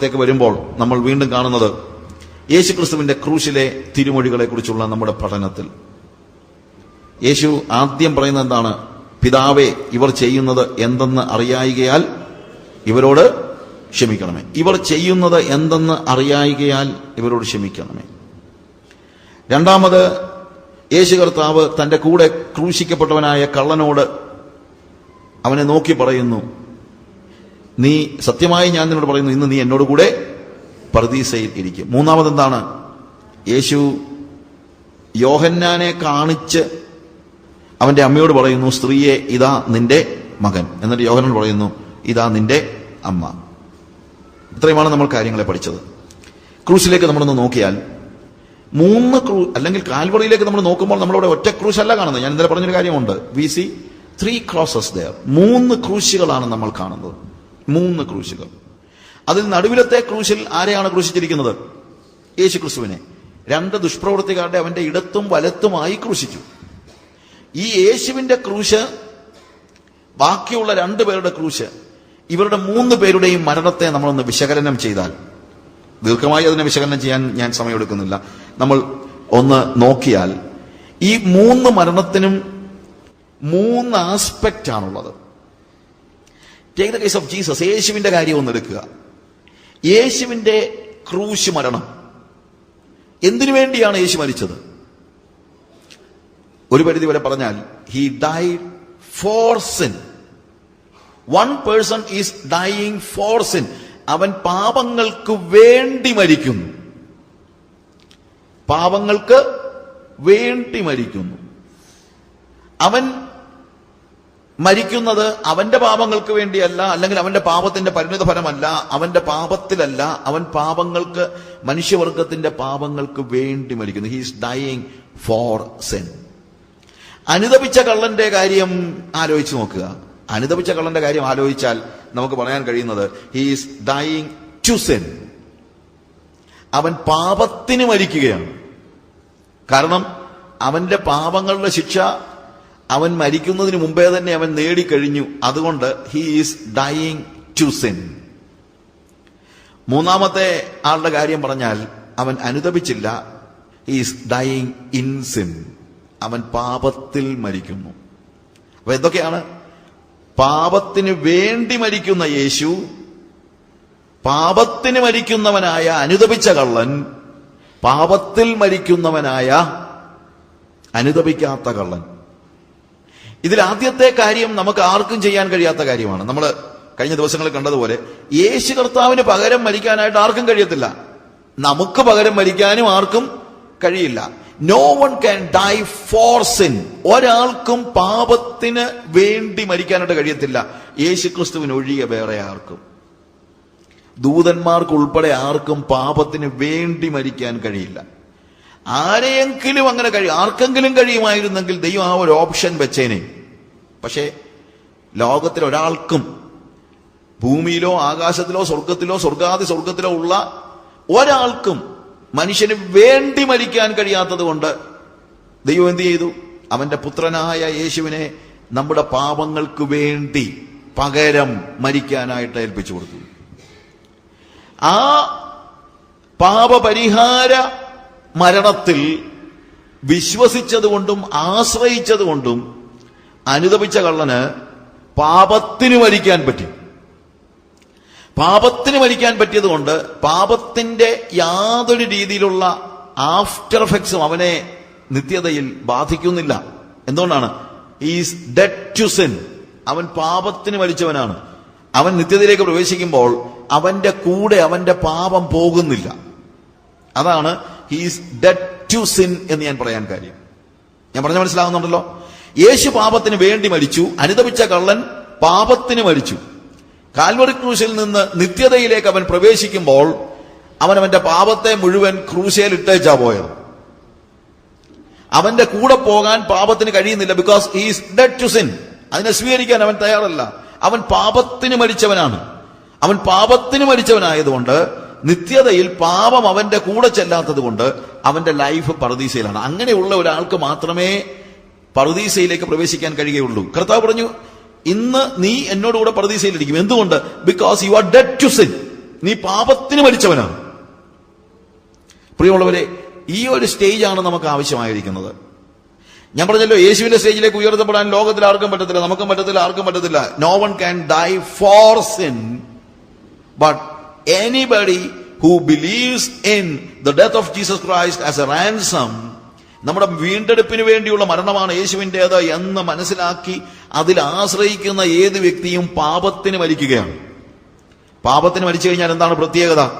നമ്മുടെ വേദഭാഗത്തേക്ക് വരുമ്പോൾ നമ്മൾ വീണ്ടും കാണുന്നത് യേശുക്രിസ്തുവിന്റെ ക്രൂശിലെ തിരുമൊഴികളെ കുറിച്ചുള്ള നമ്മുടെ പഠനത്തിൽ. യേശു ആദ്യം പറയുന്നത് എന്താണ്? പിതാവെ ഇവർ ചെയ്യുന്നത് എന്തെന്ന് അറിയായികയാൽ ഇവരോട് ക്ഷമിക്കണമേ. ഇവർ ചെയ്യുന്നത് എന്തെന്ന് അറിയായികയാൽ ഇവരോട് ക്ഷമിക്കണമേ. രണ്ടാമത് യേശു കർത്താവ് തന്റെ കൂടെ ക്രൂശിക്കപ്പെട്ടവനായ കള്ളനോട് അവനെ നോക്കി പറയുന്നു നീ സത്യമായി ഞാൻ നിന്നോട് പറയുന്നു ഇന്ന് നീ എന്നോട് കൂടെ പർദീസയിൽ ഇരിക്കും. മൂന്നാമത് എന്താണ് യേശു യോഹന്നാനെ കാണിച്ച് അവന്റെ അമ്മയോട് പറയുന്നു സ്ത്രീയെ ഇതാ നിന്റെ മകൻ. എന്നിട്ട് യോഹനൻ പറയുന്നു ഇതാ നിന്റെ അമ്മ. ഇത്രയുമാണ് നമ്മൾ കാര്യങ്ങളെ പഠിച്ചത്. ക്രൂസിലേക്ക് നമ്മളൊന്ന് നോക്കിയാൽ മൂന്ന് ക്രൂ അല്ലെങ്കിൽ കാൽവറിയിലേക്ക് നമ്മൾ നോക്കുമ്പോൾ നമ്മളിവിടെ ഒറ്റ ക്രൂശ് അല്ല കാണുന്നത്. ഞാൻ ഇന്നലെ പറഞ്ഞൊരു കാര്യമുണ്ട്. We see three crosses there മൂന്ന് ക്രൂശികളാണ് നമ്മൾ കാണുന്നത്. മൂന്ന് ക്രൂശുകൾ. അതിൽ നടുവിലത്തെ ക്രൂശിൽ ആരെയാണ് ക്രൂശിച്ചിരിക്കുന്നത്? യേശു ക്രിസ്തുവിനെ രണ്ട് ദുഷ്പ്രവൃത്തിക്കാരുടെ അവന്റെ ഇടത്തും വലത്തുമായി ക്രൂശിച്ചു. ഈ യേശുവിന്റെ ക്രൂശ് ബാക്കിയുള്ള രണ്ടു പേരുടെ ക്രൂശ് ഇവരുടെ മൂന്ന് പേരുടെയും മരണത്തെ നമ്മളൊന്ന് വിശകലനം ചെയ്താൽ ദീർഘമായി അതിനെ വിശകലനം ചെയ്യാൻ ഞാൻ സമയമെടുക്കുന്നില്ല. നമ്മൾ ഒന്ന് നോക്കിയാൽ ഈ മൂന്ന് മരണത്തിനും മൂന്ന് ആസ്പെക്റ്റ് ആണുള്ളത് take the case of Jesus യേശുവിന്റെ കാര്യം ഒന്ന് എടുക്കുക. യേശുവിന്റെ ക്രൂശ് മരണം. എന്തിനു വേണ്ടിയാണ് യേശു മരിച്ചത്? ഒരു പരിധി വരെ പറഞ്ഞാൽ he died for sin one person is dying for sin അവൻ പാപങ്ങൾക്ക് വേണ്ടി മരിക്കുന്നു. പാപങ്ങൾക്ക് വേണ്ടി മരിക്കുന്നു. അവൻ മരിക്കുന്നത് അവന്റെ പാപങ്ങൾക്ക് വേണ്ടിയല്ല അല്ലെങ്കിൽ അവന്റെ പാപത്തിന്റെ പരിണിത ഫലമല്ല അവന്റെ പാപത്തിലല്ല അവൻ പാപങ്ങൾക്ക് മനുഷ്യവർഗത്തിന്റെ പാപങ്ങൾക്ക് വേണ്ടി മരിക്കുന്നു. ഹീസ് ഡൈയിങ് ഫോർ സെൻ അനുദപിച്ച കള്ളന്റെ കാര്യം ആലോചിച്ച് നോക്കുക. അനുദപിച്ച കള്ളന്റെ കാര്യം ആലോചിച്ചാൽ നമുക്ക് പറയാൻ കഴിയുന്നത് ഹീസ് ഡൈയിങ് ടു സെൻ അവൻ പാപത്തിന് മരിക്കുകയാണ്. കാരണം അവന്റെ പാപങ്ങളുടെ ശിക്ഷ അവൻ മരിക്കുന്നതിന് മുമ്പേ തന്നെ അവൻ നേടിക്കഴിഞ്ഞു. അതുകൊണ്ട് he is dying to sin മൂന്നാമത്തെ ആളുടെ കാര്യം പറഞ്ഞാൽ അവൻ അനുദപിച്ചില്ല. ഈസ് ഡൈയിങ് ഇൻ സിൻ അവൻ പാപത്തിൽ മരിക്കുന്നു. അപ്പൊ എന്തൊക്കെയാണ്? പാപത്തിന് വേണ്ടി മരിക്കുന്ന യേശു പാപത്തിന് മരിക്കുന്നവനായ അനുദപിച്ച കള്ളൻ പാപത്തിൽ മരിക്കുന്നവനായ അനുദപിക്കാത്ത കള്ളൻ. ഇതിൽ ആദ്യത്തെ കാര്യം നമുക്ക് ആർക്കും ചെയ്യാൻ കഴിയാത്ത കാര്യമാണ്. നമ്മൾ കഴിഞ്ഞ ദിവസങ്ങളിൽ കണ്ടതുപോലെ യേശു കർത്താവിന് പകരം മരിക്കാനായിട്ട് ആർക്കും കഴിയത്തില്ല. നമുക്ക് പകരം മരിക്കാനും ആർക്കും കഴിയില്ല. No one can die for sin ഒരാൾക്കും പാപത്തിന് വേണ്ടി മരിക്കാനായിട്ട് കഴിയത്തില്ല. യേശു ക്രിസ്തുവിന് ഒഴികെ വേറെ ആർക്കും. ദൂതന്മാർക്ക് ഉൾപ്പെടെ ആർക്കും പാപത്തിന് വേണ്ടി മരിക്കാൻ കഴിയില്ല. ആരെയെങ്കിലും അങ്ങനെ കഴിയും. ആർക്കെങ്കിലും കഴിയുമായിരുന്നെങ്കിൽ ദൈവം ആ ഒരു ഓപ്ഷൻ വെച്ചേനെ. പക്ഷേ ലോകത്തിൽ ഒരാൾക്കും ഭൂമിയിലോ ആകാശത്തിലോ സ്വർഗത്തിലോ സ്വർഗാതി സ്വർഗത്തിലോ ഉള്ള ഒരാൾക്കും മനുഷ്യന് വേണ്ടി മരിക്കാൻ കഴിയാത്തത് കൊണ്ട് ദൈവം എന്ത് ചെയ്തു? അവന്റെ പുത്രനായ യേശുവിനെ നമ്മുടെ പാപങ്ങൾക്ക് വേണ്ടി പകരം മരിക്കാനായിട്ട് ഏൽപ്പിച്ചു കൊടുത്തു. ആ പാപപരിഹാര മരണത്തിൽ വിശ്വസിച്ചതുകൊണ്ടും ആശ്രയിച്ചതുകൊണ്ടും അനുദപിച്ച കള്ളന് പാപത്തിന് മരിക്കാൻ പറ്റി. പാപത്തിന് മരിക്കാൻ പറ്റിയതുകൊണ്ട് പാപത്തിന്റെ യാതൊരു രീതിയിലുള്ള ആഫ്റ്റർ എഫക്ട്സും അവനെ നിത്യതയിൽ ബാധിക്കുന്നില്ല. എന്തുകൊണ്ടാണ്? ഈസ് ഡെഡ് ടു സിൻ അവൻ പാപത്തിന് മരിച്ചവനാണ്. അവൻ നിത്യതയിലേക്ക് പ്രവേശിക്കുമ്പോൾ അവന്റെ കൂടെ അവന്റെ പാപം പോകുന്നില്ല. അതാണ് ഹീസ് ഡെഡ് ടു സിൻ എന്ന് ഞാൻ പറയാൻ കാര്യം. ഞാൻ പറഞ്ഞ മനസ്സിലാകുന്നുണ്ടല്ലോ യേശു പാപത്തിന് വേണ്ടി മരിച്ചു അനുദപിച്ച കള്ളൻ പാപത്തിന് മരിച്ചു. കാൽവറി ക്രൂശിൽ നിന്ന് നിത്യതയിലേക്ക് അവൻ പ്രവേശിക്കുമ്പോൾ അവൻ അവന്റെ പാപത്തെ മുഴുവൻ ക്രൂശയിൽ ഇട്ടേച്ചാ പോയത്. അവന്റെ കൂടെ പോകാൻ പാപത്തിന് കഴിയുന്നില്ല because is dead to sin അതിനെ സ്വീകരിക്കാൻ അവൻ തയ്യാറല്ല. അവൻ പാപത്തിന് മരിച്ചവനാണ്. അവൻ പാപത്തിന് മരിച്ചവനായതുകൊണ്ട് നിത്യതയിൽ പാപം അവന്റെ കൂടെ ചെല്ലാത്തത് കൊണ്ട് അവന്റെ ലൈഫ് പറുദീസയിലാണ്. അങ്ങനെയുള്ള ഒരാൾക്ക് മാത്രമേ പറുദീസയിലേക്ക് പ്രവേശിക്കാൻ കഴിയുകയുള്ളൂ. കർത്താവ് പറഞ്ഞു ഇന്ന് നീ എന്നോടുകൂടെ പ്രതീക്ഷയിലിരിക്കും എന്തുകൊണ്ട്? Because you are dead to sin നീ പാപത്തിന് മരിച്ചവനാണ്. പ്രിയമുള്ളവരെ ഈ ഒരു സ്റ്റേജാണ് നമുക്ക് ആവശ്യമായിരിക്കുന്നത്. ഞാൻ പറഞ്ഞല്ലോ യേശുവിന്റെ സ്റ്റേജിലേക്ക് ഉയർത്തപ്പെടാൻ ലോകത്തിൽ ആർക്കും പറ്റത്തില്ല നമുക്കും പറ്റത്തില്ല ആർക്കും പറ്റത്തില്ല. No one can die for sin but anybody who believes in the death of Jesus Christ as a ransom നമ്മുടെ വീണ്ടെടുപ്പിന് വേണ്ടിയുള്ള മരണമാണ് യേശുവിന്റെത് എന്ന് മനസ്സിലാക്കി അതിൽ ആശ്രയിക്കുന്ന ഏത് വ്യക്തിയും പാപത്തിന് മരിക്കുകയാണ്. പാപത്തിന് മരിച്ചു കഴിഞ്ഞാൽ എന്താണ് പ്രത്യേകത?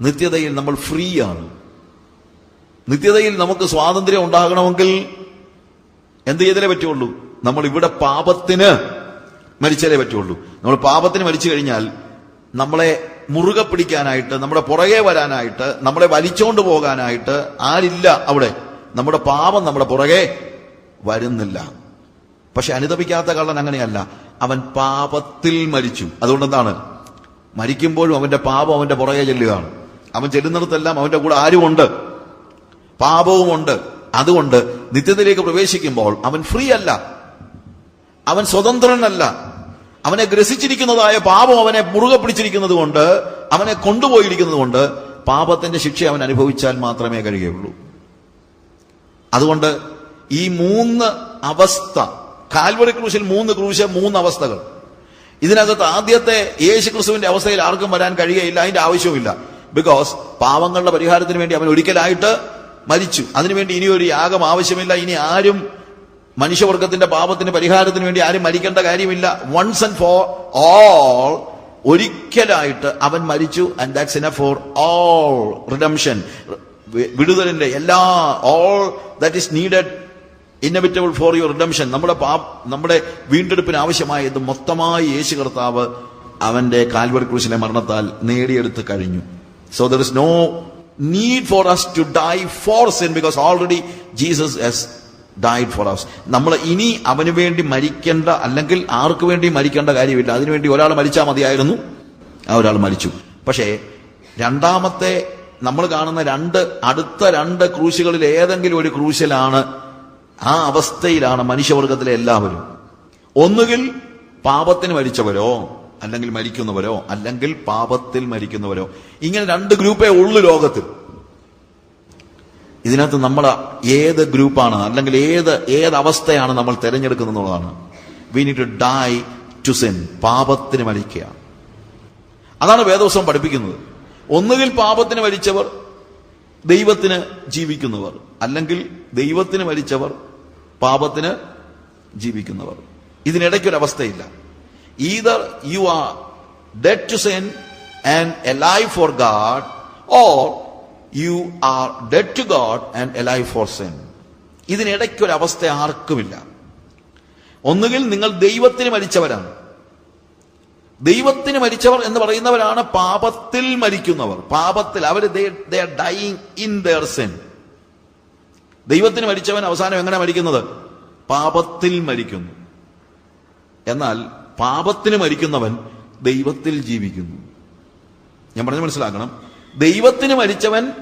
നിത്യതയിൽ നമ്മൾ ഫ്രീ ആണ് നിത്യതയിൽ നമുക്ക് സ്വാതന്ത്ര്യം ഉണ്ടാകണമെങ്കിൽ എന്ത് ചെയ്തേ പറ്റുള്ളൂ? നമ്മൾ ഇവിടെ പാപത്തിന് മരിച്ചാലേ പറ്റുള്ളൂ. നമ്മൾ പാപത്തിന് മരിച്ചു കഴിഞ്ഞാൽ നമ്മളെ മുറുകെ പിടിക്കാനായിട്ട് നമ്മുടെ പുറകെ വരാനായിട്ട് നമ്മളെ വലിച്ചോണ്ട് പോകാനായിട്ട് ആരില്ല അവിടെ. നമ്മുടെ പാപം നമ്മുടെ പുറകെ വരുന്നില്ല. പക്ഷെ അനുദപിക്കാത്ത കള്ളൻ അങ്ങനെയല്ല. അവൻ പാപത്തിൽ മരിച്ചു. അതുകൊണ്ടെന്താണ്? മരിക്കുമ്പോഴും അവന്റെ പാപം അവന്റെ പുറകെ ചെല്ലുകയാണ്. അവൻ ചെല്ലുന്നിടത്തെല്ലാം അവന്റെ കൂടെ ആരുമുണ്ട്? പാപവുമുണ്ട്. അതുകൊണ്ട് നിത്യത്തിലേക്ക് പ്രവേശിക്കുമ്പോൾ അവൻ ഫ്രീ അല്ല അവൻ സ്വതന്ത്രനല്ല. അവനെ ഗ്രസിച്ചിരിക്കുന്നതായ പാപം അവനെ മുറുകെ പിടിച്ചിരിക്കുന്നത് കൊണ്ട് അവനെ കൊണ്ടുപോയിരിക്കുന്നത് കൊണ്ട് പാപത്തിന്റെ ശിക്ഷ അവൻ അനുഭവിച്ചാൽ മാത്രമേ കഴിയുള്ളൂ അതുകൊണ്ട് ഈ മൂന്ന് അവസ്ഥ കാൽവറി ക്രൂശിൽ മൂന്ന് ക്രൂശ് മൂന്ന് അവസ്ഥകൾ. ഇതിനകത്ത് ആദ്യത്തെ യേശു ക്രിസ്തുവിന്റെ അവസ്ഥയിൽ ആർക്കും വരാൻ കഴിയയില്ല അതിന്റെ ആവശ്യവുമില്ല. ബിക്കോസ് പാവങ്ങളുടെ പരിഹാരത്തിന് വേണ്ടി അവൻ ഒരിക്കലായിട്ട് മരിച്ചു. അതിനുവേണ്ടി ഇനി ഒരു യാഗം ആവശ്യമില്ല ഇനി ആരും മനുഷ്യവർഗത്തിന്റെ പാപത്തിന് പരിഹാരത്തിന് വേണ്ടി ആരും മരിക്കേണ്ട കാര്യമില്ല. വൺസ് ആൻഡ് ഫോർ ഓൾ ഒരിക്കലായിട്ട് അവൻ മരിച്ചു. And that's in for all redemption വിടുതലിന്റെ എല്ലാ all that is needed inevitable for your redemption നമ്മുടെ പാപ നമ്മുടെ വീണ്ടെടുപ്പിന് ആവശ്യമായ ഇത് മൊത്തമായി യേശു കർത്താവ് അവന്റെ കാൽവർ ക്രൂശിലെ മരണത്താൽ നേടിയെടുത്ത് കഴിഞ്ഞു. So there is no need for us to die for sin because already Jesus has died for us നമ്മൾ ഇനി അവന് വേണ്ടി മരിക്കേണ്ട അല്ലെങ്കിൽ ആർക്ക് വേണ്ടി മരിക്കേണ്ട കാര്യമില്ല. അതിനുവേണ്ടി ഒരാൾ മരിച്ചാൽ മതിയായിരുന്നു. ആ ഒരാൾ മരിച്ചു. പക്ഷേ രണ്ടാമത്തെ നമ്മൾ കാണുന്ന രണ്ട് അടുത്ത രണ്ട് ക്രൂശുകളിൽ ഏതെങ്കിലും ഒരു ക്രൂശിലാണ് ആ അവസ്ഥയിലാണ് മനുഷ്യവർഗത്തിലെ എല്ലാവരും. ഒന്നുകിൽ പാപത്തിന് മരിച്ചവരോ അല്ലെങ്കിൽ മരിക്കുന്നവരോ അല്ലെങ്കിൽ പാപത്തിൽ മരിക്കുന്നവരോ. ഇങ്ങനെ രണ്ട് ഗ്രൂപ്പേ ഉള്ളു ലോകത്തിൽ. ഇതിനകത്ത് നമ്മൾ ഏത് ഗ്രൂപ്പാണ് അല്ലെങ്കിൽ ഏത് ഏത് അവസ്ഥയാണ് നമ്മൾ തിരഞ്ഞെടുക്കുന്നത് എന്നുള്ളതാണ്. We need to die to sin പാപത്തിന് മരിക്കുക. അതാണ് വേദവസം പഠിപ്പിക്കുന്നത്. ഒന്നുകിൽ പാപത്തിന് മരിച്ചവർ ദൈവത്തിന് ജീവിക്കുന്നവർ. അല്ലെങ്കിൽ ദൈവത്തിന് മരിച്ചവർ പാപത്തിന് ജീവിക്കുന്നവർ. ഇതിനിടയ്ക്കൊരവസ്ഥയില്ല either you are dead to sin and a life for God or you are dead to God and a life for sin ഇതിനിടയ്ക്കൊരവസ്ഥ ആർക്കുമില്ല. ഒന്നുകിൽ നിങ്ങൾ ദൈവത്തിന് മരിച്ചവരാണ്. ദൈവത്തിന് മരിച്ചവർ എന്ന് പറയുന്നവരാണ് പാപത്തിൽ മരിക്കുന്നവർ. പാപത്തിൽ അവർ ഡൈയിങ് ഇൻ ദർ സെൻ ദൈവത്തിന് മരിച്ചവൻ അവസാനം എങ്ങനെ മരിക്കുന്നത്? പാപത്തിൽ മരിക്കുന്നു. എന്നാൽ പാപത്തിന് മരിക്കുന്നവൻ ദൈവത്തിൽ ജീവിക്കുന്നു. ഞാൻ പറഞ്ഞു മനസ്സിലാക്കണം. ദൈവത്തിന് മരിച്ചവൻ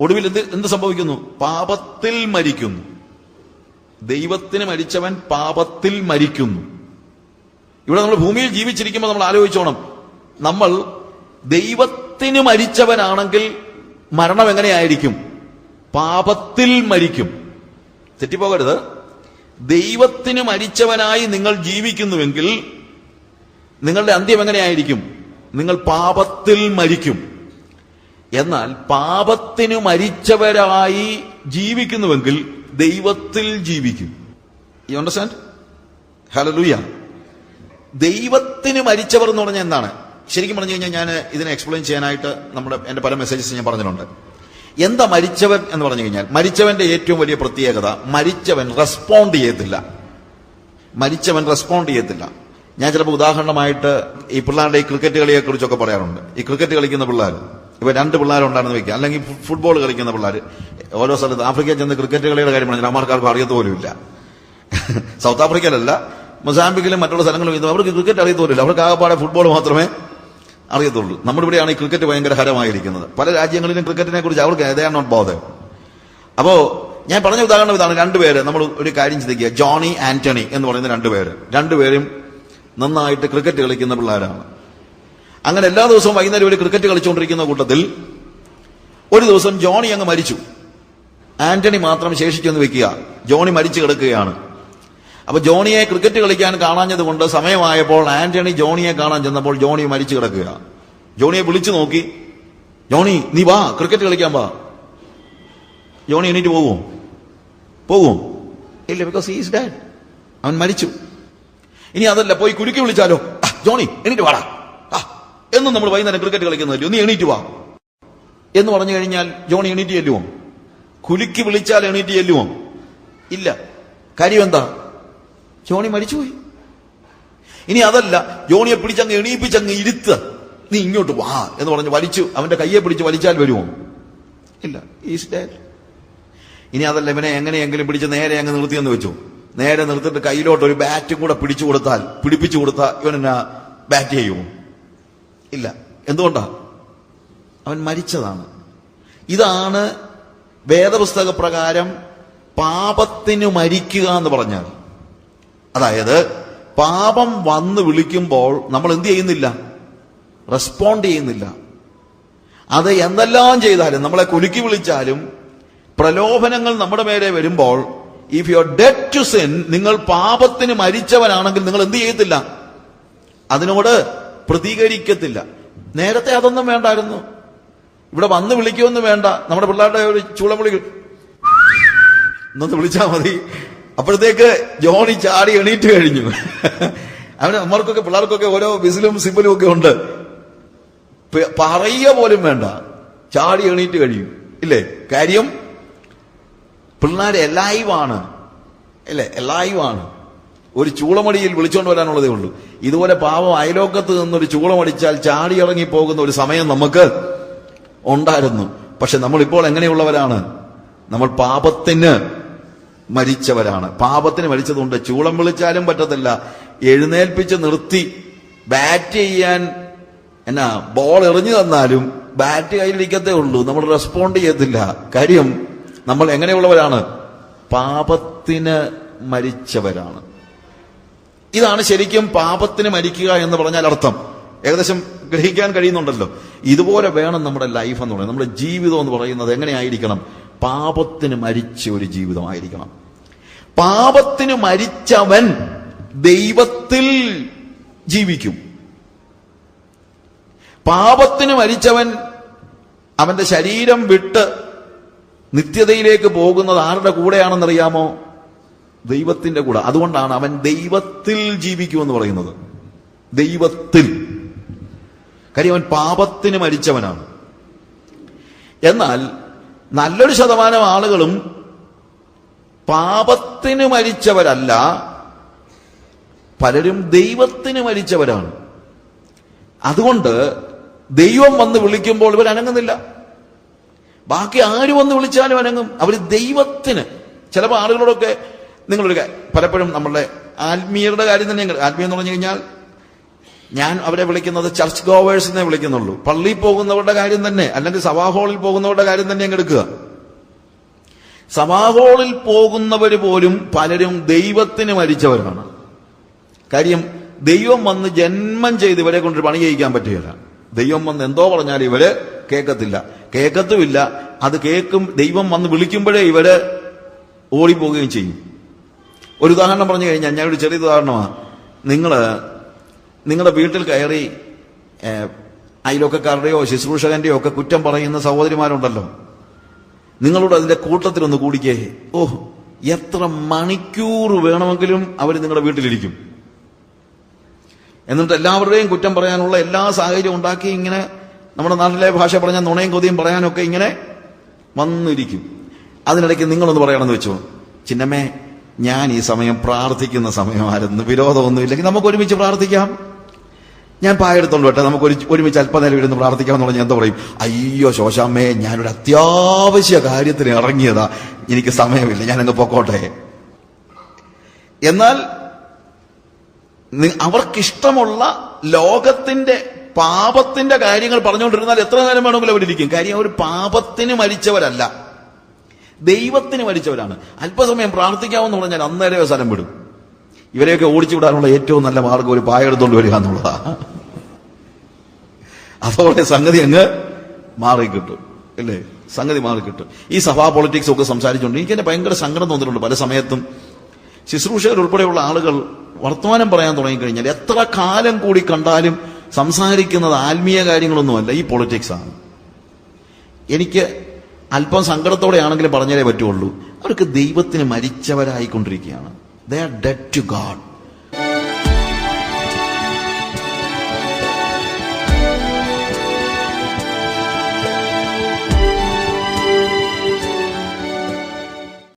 ഒടുവിൽ എന്ത് എന്ത് സംഭവിക്കുന്നു? പാപത്തിൽ മരിക്കുന്നു. ദൈവത്തിന് മരിച്ചവൻ പാപത്തിൽ മരിക്കുന്നു. ഇവിടെ നമ്മൾ ഭൂമിയിൽ ജീവിച്ചിരിക്കുമ്പോൾ നമ്മൾ ആലോചിച്ചോണം. നമ്മൾ ദൈവത്തിന് മരിച്ചവനാണെങ്കിൽ മരണം എങ്ങനെയായിരിക്കും? പാപത്തിൽ മരിക്കും. തെറ്റിപ്പോകരുത്. ദൈവത്തിന് മരിച്ചവനായി നിങ്ങൾ ജീവിക്കുന്നുവെങ്കിൽ നിങ്ങളുടെ അന്ത്യം എങ്ങനെയായിരിക്കും? നിങ്ങൾ പാപത്തിൽ മരിക്കും. എന്നാൽ പാപത്തിനു മരിച്ചവരായി ജീവിക്കുന്നുവെങ്കിൽ ദൈവത്തിൽ ജീവിക്കും. യു അണ്ടർസ്റ്റാൻഡ് ഹലോ ലൂയ ദൈവത്തിന് മരിച്ചവർ എന്ന് പറഞ്ഞാൽ എന്താണ്? ശരിക്കും പറഞ്ഞു കഴിഞ്ഞാൽ ഞാൻ ഇതിനെ എക്സ്പ്ലെയിൻ ചെയ്യാനായിട്ട് നമ്മുടെ എന്റെ പല മെസ്സേജസ് ഞാൻ പറഞ്ഞിട്ടുണ്ട്. എന്താ മരിച്ചവൻ എന്ന് പറഞ്ഞു കഴിഞ്ഞാൽ മരിച്ചവന്റെ ഏറ്റവും വലിയ പ്രത്യേകത മരിച്ചവൻ റെസ്പോണ്ട് ചെയ്യത്തില്ല. മരിച്ചവൻ റെസ്പോണ്ട് ചെയ്യത്തില്ല. ഞാൻ ചിലപ്പോൾ ഉദാഹരണമായിട്ട് ഈ പിള്ളേരുടെ ഈ ക്രിക്കറ്റ് കളിയെ കുറിച്ചൊക്കെ പറയാറുണ്ട്. ഈ ക്രിക്കറ്റ് കളിക്കുന്ന പിള്ളേർ ഇപ്പൊ രണ്ട് പിള്ളേരുണ്ടായിരുന്നു വെക്കുക അല്ലെങ്കിൽ ഫുട്ബോൾ കളിക്കുന്ന പിള്ളേർ ഓരോ സ്ഥലത്ത് ആഫ്രിക്കയിൽ ചെന്ന് ക്രിക്കറ്റ് കളിയുടെ കാര്യം പറഞ്ഞാൽ അമ്മമാർക്കാർക്കും അറിയത്ത് പോലുമില്ല. സൗത്ത് ആഫ്രിക്കയിലല്ല മൊസാമ്പിക്കിലും മറ്റുള്ള സ്ഥലങ്ങളിലും ഇത് അവർക്ക് ക്രിക്കറ്റ് അറിയത്തോലില്ല അവർക്ക് ആകപ്പാടെ ഫുട്ബോൾ മാത്രമേ അറിയത്തുള്ളൂ. നമ്മുടെ ഇവിടെയാണ് ഈ ക്രിക്കറ്റ് ഭയങ്കര ഹരമായിരിക്കുന്നത്. പല രാജ്യങ്ങളിലും ക്രിക്കറ്റിനെ കുറിച്ച് അവർക്ക് ദേ നോട്ട് ബോധ അപ്പോ ഞാൻ പറഞ്ഞ ഉദാഹരണം ഇതാണ്. രണ്ടുപേര് നമ്മൾ ഒരു കാര്യം ചിന്തിക്കുക. ജോണി ആന്റണി എന്ന് പറയുന്ന രണ്ടുപേര് രണ്ടുപേരും നന്നായിട്ട് ക്രിക്കറ്റ് കളിക്കുന്ന പിള്ളേരാണ്. അങ്ങനെ എല്ലാ ദിവസവും വൈകുന്നേരം ഇവിടെ ക്രിക്കറ്റ് കളിച്ചുകൊണ്ടിരിക്കുന്ന കൂട്ടത്തിൽ ഒരു ദിവസം ജോണി അങ്ങ് മരിച്ചു. ആന്റണി മാത്രം ശേഷിച്ചെന്ന് വെക്കുക. ജോണി മരിച്ചു കിടക്കുകയാണ്. അപ്പൊ ജോണിയെ ക്രിക്കറ്റ് കളിക്കാൻ കാണാഞ്ഞത് കൊണ്ട് സമയമായപ്പോൾ ആന്റണി ജോണിയെ കാണാൻ ചെന്നപ്പോൾ ജോണി മരിച്ചു കിടക്കുക. ജോണിയെ വിളിച്ചു നോക്കി. ജോണി നീ വാ ക്രിക്കറ്റ് കളിക്കാൻ വാ. ജോണി എണീറ്റ് പോകുമോ പോകുമോ ഇല്ല ബിക്കോസ് ഈസ് ഡാഡ് അവൻ മരിച്ചു. ഇനി അതല്ല പോയി കുരുക്കി വിളിച്ചാലോ? ജോണി എണീറ്റ് വാടാ. എന്നും നമ്മൾ വൈകുന്നേരം ക്രിക്കറ്റ് കളിക്കുന്നതല്ലോ നീ എണീറ്റ് വാ. എന്ന് പറഞ്ഞു കഴിഞ്ഞാൽ ജോണി എണീറ്റ് ചെല്ലുമോ കുലുക്കി വിളിച്ചാൽ എണീറ്റ് ചെല്ലുമോ ഇല്ല. കാര്യം എന്താ? ജോണി മരിച്ചുപോയി. ഇനി അതല്ല ജോണിയെ പിടിച്ചങ്ങ് എണീപ്പിച്ചങ്ങ് ഇരുത്ത്. നീ ഇങ്ങോട്ട് വാ എന്ന് പറഞ്ഞ് വലിച്ചു അവന്റെ കയ്യെ പിടിച്ച് വലിച്ചാൽ വരുമോ ഇല്ല. ഈസ് ഡാഡ് ഇനി അതല്ല ഇവനെ എങ്ങനെയെങ്കിലും പിടിച്ച് നേരെ അങ്ങ് നിർത്തിയെന്ന് വെച്ചു? നേരെ നിർത്തിട്ട് കയ്യിലോട്ട് ഒരു ബാറ്റും കൂടെ പിടിച്ചു കൊടുത്താൽ പിടിപ്പിച്ചു കൊടുത്താൽ ഇവനെന്നാ ബാറ്റ് ചെയ്യുമോ ഇല്ല. എന്തുകൊണ്ടാണ് അവൻ മരിച്ചതാണ്. ഇതാണ് വേദപുസ്തക പ്രകാരം പാപത്തിന് മരിക്കുക എന്ന് പറഞ്ഞാൽ. അതായത് പാപം വന്ന് വിളിക്കുമ്പോൾ നമ്മൾ എന്ത് ചെയ്യുന്നില്ല? റെസ്പോണ്ട് ചെയ്യുന്നില്ല. അത് എന്തെല്ലാം ചെയ്താലും നമ്മളെ കുലുക്കി വിളിച്ചാലും പ്രലോഭനങ്ങൾ നമ്മുടെ മേലെ വരുമ്പോൾ if you are dead to sin നിങ്ങൾ പാപത്തിന് മരിച്ചവനാണെങ്കിൽ നിങ്ങൾ എന്ത് ചെയ്യത്തില്ല? അതിനോട് പ്രതികരിക്കത്തില്ല. നേരത്തെ അതൊന്നും വേണ്ടായിരുന്നു. ഇവിടെ വന്ന് വിളിക്കുമെന്ന് വേണ്ട. നമ്മുടെ പിള്ളേരുടെ ഒരു ചൂളം വിളി എന്നൊന്ന് വിളിച്ചാൽ മതി. അപ്പോഴത്തേക്ക് ജോണി ചാടി എണീറ്റ് കഴിഞ്ഞു. അവന് നമ്മൾക്കൊക്കെ പിള്ളേർക്കൊക്കെ ഓരോ വിസിലും സിബലും ഒക്കെ ഉണ്ട്. പറയുക പോലും വേണ്ട. ചാടി എണീറ്റ് കഴിയും ഇല്ലേ? കാര്യം? പിള്ളേർ എല്ലായുമാണ് അല്ലേ എല്ലായുമാണ് ഒരു ചൂളമടിയിൽ വിളിച്ചുകൊണ്ട് വരാനുള്ളതേ ഉള്ളൂ. ഇതുപോലെ പാവം അയലോക്കത്ത് നിന്നൊരു ചൂളമടിച്ചാൽ ചാടി ഇറങ്ങി പോകുന്ന ഒരു സമയം നമുക്ക് ഉണ്ടായിരുന്നു. പക്ഷെ നമ്മൾ ഇപ്പോൾ എങ്ങനെയുള്ളവരാണ്? നമ്മൾ പാപത്തിന് മരിച്ചവരാണ്. പാപത്തിന് മരിച്ചതുകൊണ്ട് ചൂളം വിളിച്ചാലും പറ്റത്തില്ല. എഴുന്നേൽപ്പിച്ച് നിർത്തി ബാറ്റ് ചെയ്യാൻ എന്നാ ബോൾ എറിഞ്ഞു തന്നാലും ബാറ്റ് കയ്യിലിരിക്കത്തേ ഉള്ളൂ. നമ്മൾ റെസ്പോണ്ട് ചെയ്യത്തില്ല. കാര്യം നമ്മൾ എങ്ങനെയുള്ളവരാണ്? പാപത്തിന് മരിച്ചവരാണ്. ഇതാണ് ശരിക്കും പാപത്തിന് മരിക്കുക എന്ന് പറഞ്ഞാൽ അർത്ഥം. ഏകദേശം ഗ്രഹിക്കാൻ കഴിയുന്നുണ്ടല്ലോ. ഇതുപോലെ വേണം നമ്മുടെ ലൈഫ് എന്ന് പറയുന്നത്. നമ്മുടെ ജീവിതം എന്ന് പറയുന്നത് എങ്ങനെയായിരിക്കണം? പാപത്തിന് മരിച്ച ഒരു ജീവിതമായിരിക്കണം പാപത്തിന് മരിച്ചവൻ ദൈവത്തിൽ ജീവിക്കും. പാപത്തിന് മരിച്ചവൻ അവന്റെ ശരീരം വിട്ട് നിത്യതയിലേക്ക് പോകുന്നത് ആരുടെ കൂടെയാണെന്നറിയാമോ? ദൈവത്തിന്റെ കൂടെ. അതുകൊണ്ടാണ് അവൻ ദൈവത്തിൽ ജീവിക്കുമെന്ന് പറയുന്നത്. ദൈവത്തിൽ. കാര്യം അവൻ പാപത്തിന് മരിച്ചവനാണ്. എന്നാൽ നല്ലൊരു ശതമാനം ആളുകളും പാപത്തിന് മരിച്ചവരല്ല പലരും ദൈവത്തിന് മരിച്ചവരാണ്. അതുകൊണ്ട് ദൈവം വന്ന് വിളിക്കുമ്പോൾ ഇവർ അനങ്ങുന്നില്ല. ബാക്കി ആര് വന്ന് വിളിച്ചാലും അനങ്ങും. അവർ ദൈവത്തിന്. ചിലപ്പോൾ ആളുകളോടൊക്കെ നിങ്ങളൊരു പലപ്പോഴും നമ്മളുടെ ആത്മീയരുടെ കാര്യം തന്നെ ആത്മീയം എന്ന് പറഞ്ഞു കഴിഞ്ഞാൽ ഞാൻ അവരെ വിളിക്കുന്നത് ചർച്ച് ഗോവേഴ്സ് എന്നേ വിളിക്കുന്നുള്ളൂ. പള്ളിയിൽ പോകുന്നവരുടെ കാര്യം തന്നെ അല്ലെങ്കിൽ സഭാഹോളിൽ പോകുന്നവരുടെ കാര്യം തന്നെ അങ്ങ് എടുക്കുക. സഭാഹോളിൽ പോകുന്നവർ പോലും പലരും ദൈവത്തിന് മരിച്ചവരാണ്. കാര്യം ദൈവം വന്ന് ജന്മം ചെയ്ത് ഇവരെ കൊണ്ട് പണി ചെയ്യിക്കാൻ പറ്റുകയില്ല. ദൈവം വന്ന് എന്തോ പറഞ്ഞാൽ ഇവർ കേൾക്കത്തില്ല. കേൾക്കത്തുമില്ല. അത് കേൾക്കും ദൈവം വന്ന് വിളിക്കുമ്പോഴേ ഇവർ ഓടിപ്പോവുകയും ചെയ്യും. ഒരു ഉദാഹരണം പറഞ്ഞു കഴിഞ്ഞാൽ ഞാൻ ഒരു ചെറിയ ഉദാഹരണമാണ്. നിങ്ങൾ നിങ്ങളുടെ വീട്ടിൽ കയറി അയലൊക്കക്കാരുടെയോ ശുശ്രൂഷകന്റെയോ ഒക്കെ കുറ്റം പറയുന്ന സഹോദരിമാരുണ്ടല്ലോ. നിങ്ങളോട് അതിന്റെ കൂട്ടത്തിലൊന്ന് കൂടിക്കേ. ഓ എത്ര മണിക്കൂർ വേണമെങ്കിലും അവർ നിങ്ങളുടെ വീട്ടിലിരിക്കും. എന്നിട്ട് എല്ലാവരുടെയും കുറ്റം പറയാനുള്ള എല്ലാ സാഹചര്യവും ഉണ്ടാക്കി ഇങ്ങനെ നമ്മുടെ നാട്ടിലെ ഭാഷ പറഞ്ഞ നുണയും കൊതിയും പറയാനൊക്കെ ഇങ്ങനെ വന്നിരിക്കും. അതിനിടയ്ക്ക് നിങ്ങളൊന്ന് പറയണമെന്ന് വെച്ചോ. ചിന്നമ്മേ ഞാൻ ഈ സമയം പ്രാർത്ഥിക്കുന്ന സമയമായിരുന്നു. വിരോധമൊന്നുമില്ലെങ്കിൽ നമുക്ക് ഒരുമിച്ച് പ്രാർത്ഥിക്കാം. ഞാൻ പായെടുത്തോണ്ട് വട്ടെ നമുക്ക് ഒരു ഒരുമിച്ച് അല്പനേരം ഇരുന്ന് പ്രാർത്ഥിക്കാമെന്ന് പറഞ്ഞാൽ എന്താ പറയും? അയ്യോ ശോശാമ്മേ ഞാനൊരു അത്യാവശ്യ കാര്യത്തിന് ഇറങ്ങിയതാ. എനിക്ക് സമയമില്ല. ഞാൻ ഞാനങ്ങ് പൊക്കോട്ടെ. എന്നാൽ അവർക്കിഷ്ടമുള്ള ലോകത്തിന്റെ പാപത്തിന്റെ കാര്യങ്ങൾ പറഞ്ഞുകൊണ്ടിരുന്നാൽ എത്ര നേരം വേണമെങ്കിലും അവരിയ്ക്കും കാര്യം അവർ പാപത്തിന് മരിച്ചവരല്ല. ദൈവത്തിന് മരിച്ചവരാണ്. അല്പസമയം പ്രാർത്ഥിക്കാമെന്ന് പറഞ്ഞാൽ അന്നേരം സ്ഥലം വിടും. ഇവരെയൊക്കെ ഓടിച്ചു വിടാനുള്ള ഏറ്റവും നല്ല മാർഗം ഒരു പായ എടുത്തുകൊണ്ട് വരിക എന്നുള്ളതാ. അതോടെ സംഗതി അങ്ങ് മാറി കിട്ടും. അല്ലേ? സംഗതി മാറി കിട്ടും. ഈ സഭാ പൊളിറ്റിക്സ് ഒക്കെ സംസാരിച്ചുകൊണ്ട് എനിക്ക് എന്നെ ഭയങ്കര സങ്കടം തോന്നിയിട്ടുണ്ട് പല സമയത്തും. ശുശ്രൂഷകർ ഉൾപ്പെടെയുള്ള ആളുകൾ വർത്തമാനം പറയാൻ തുടങ്ങിക്കഴിഞ്ഞാൽ എത്ര കാലം കൂടി കണ്ടാലും സംസാരിക്കുന്നത് ആത്മീയ കാര്യങ്ങളൊന്നുമല്ല. ഈ പൊളിറ്റിക്സ് ആണ്. എനിക്ക് അല്പം സങ്കടത്തോടെയാണെങ്കിലും പറഞ്ഞാലേ പറ്റുള്ളൂ. അവർക്ക് ദൈവത്തിന് മരിച്ചവരായിക്കൊണ്ടിരിക്കുകയാണ്. They are dead to God